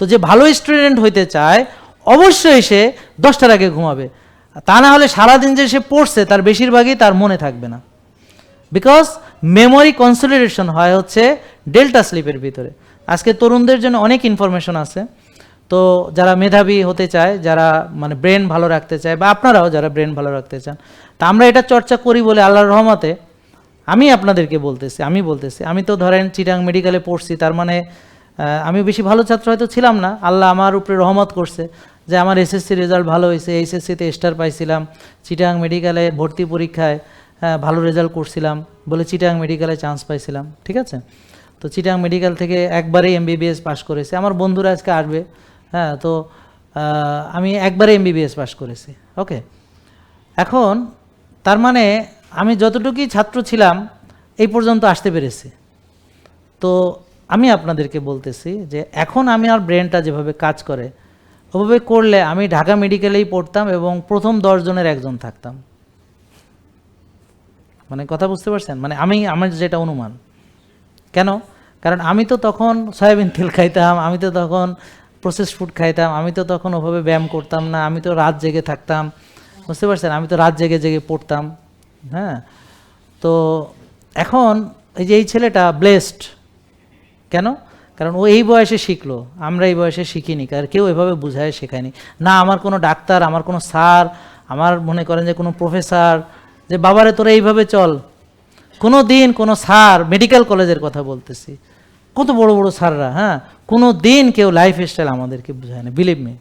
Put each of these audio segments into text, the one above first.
তো যে ভালো স্টুডেন্ট হইতে চায়, অবশ্যই সে দশটার আগে ঘুমাবে। তা না হলে সারাদিন যে সে পড়ছে, তার বেশিরভাগই তার মনে থাকবে না। বিকজ মেমোরি কনসলিডেশন হয় হচ্ছে ডেল্টা স্লিপের ভিতরে। আজকে তরুণদের জন্য অনেক ইনফরমেশন আছে। তো যারা মেধাবী হতে চায়, যারা মানে ব্রেন ভালো রাখতে চায়, বা আপনারাও যারা ব্রেন ভালো রাখতে চান, তা আমরা এটা চর্চা করি বলে আল্লাহর রহমতে আমি আপনাদেরকে বলতেছি, আমি বলতেছি। আমি তো ধরেন চিটাং মেডিকেলে পড়ছি, তার মানে আমি বেশি ভালো ছাত্র হয়তো ছিলাম না। আল্লাহ আমার উপরে রহমত করছে যে আমার এসএসসি রেজাল্ট ভালো হয়েছে এইচএসসিতে স্টার পাইছিলাম। চিটাং মেডিকেলে ভর্তি পরীক্ষায় ভালো রেজাল্ট করছিলাম বলে চিটাং মেডিকেলে চান্স পাইছিলাম, ঠিক আছে? তো চিটাং মেডিকেল থেকে একবারেই এমবিবিএস পাশ করেছে। আমার বন্ধুরা আজকে আসবে হ্যাঁ তো আমি একবারে এমবিবিএস পাশ করেছি ওকে এখন, তার মানে আমি যতটুকুই ছাত্র ছিলাম, এই পর্যন্ত আসতে পেরেছি। তো আমি আপনাদেরকে বলতেছি যে এখন আমি আর ব্রেনটা যেভাবে কাজ করে, ওভাবে করলে আমি ঢাকা মেডিকেলেই পড়তাম এবং প্রথম দশজনের একজন থাকতাম। মানে কথা বুঝতে পারছেন? মানে আমি, আমার যেটা অনুমান। কেন? কারণ আমি তো তখন সয়াবিন তেল খাইতাম, আমি তো তখন প্রসেস ফুড খাইতাম, আমি তো তখন ওভাবে ব্যায়াম করতাম না, আমি তো রাত জেগে থাকতাম। বুঝতে পারছেন? আমি তো রাত জেগে জেগে পড়তাম হ্যাঁ? তো এখন এই যে এই ছেলেটা ব্লেসড কেন? কারণ ও এই বয়সে শিখলো, আমরা এই বয়সে শিখিনি, কারণ কেউ এভাবে বুঝায় শেখায়নি। না, আমার কোনো ডাক্তার, আমার কোনো স্যার, আমার মনে করেন যে কোনো প্রফেসর, যে বাবারে তোরা এইভাবে চল। কোনো দিন কোনো স্যার, মেডিকেল কলেজের কথা বলতেছি। কত বড় বড় স্যাররা হ্যাঁ? কোনো দিন কেউ লাইফ স্টাইল আমাদেরকে বুঝায় না বিলিভ মি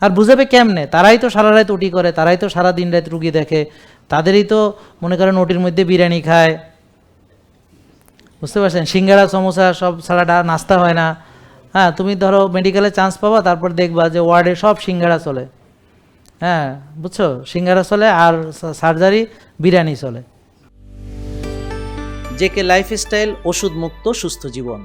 আর বুঝাবে কেমনে? তারাই তো সারা রাত উটি করে, তারাই তো সারা দিন রাত রুগী দেখে। তাদেরই তো মনে করেন ওটির মধ্যে বিরিয়ানি খায়। বুঝতে পারছেন? সিঙ্গারা, সমোসা, সব সারাটা নাস্তা হয় না। হ্যাঁ তুমি ধরো মেডিকেলে চান্স পাবা, তারপর দেখবা যে ওয়ার্ডে সব সিঙ্গারা চলে। হ্যাঁ বুঝছ? সিঙ্গারা চলে আর সার্জারি বিরিয়ানি চলে। জেকে লাইফস্টাইল ওষুধ মুক্ত সুস্থ জীবন।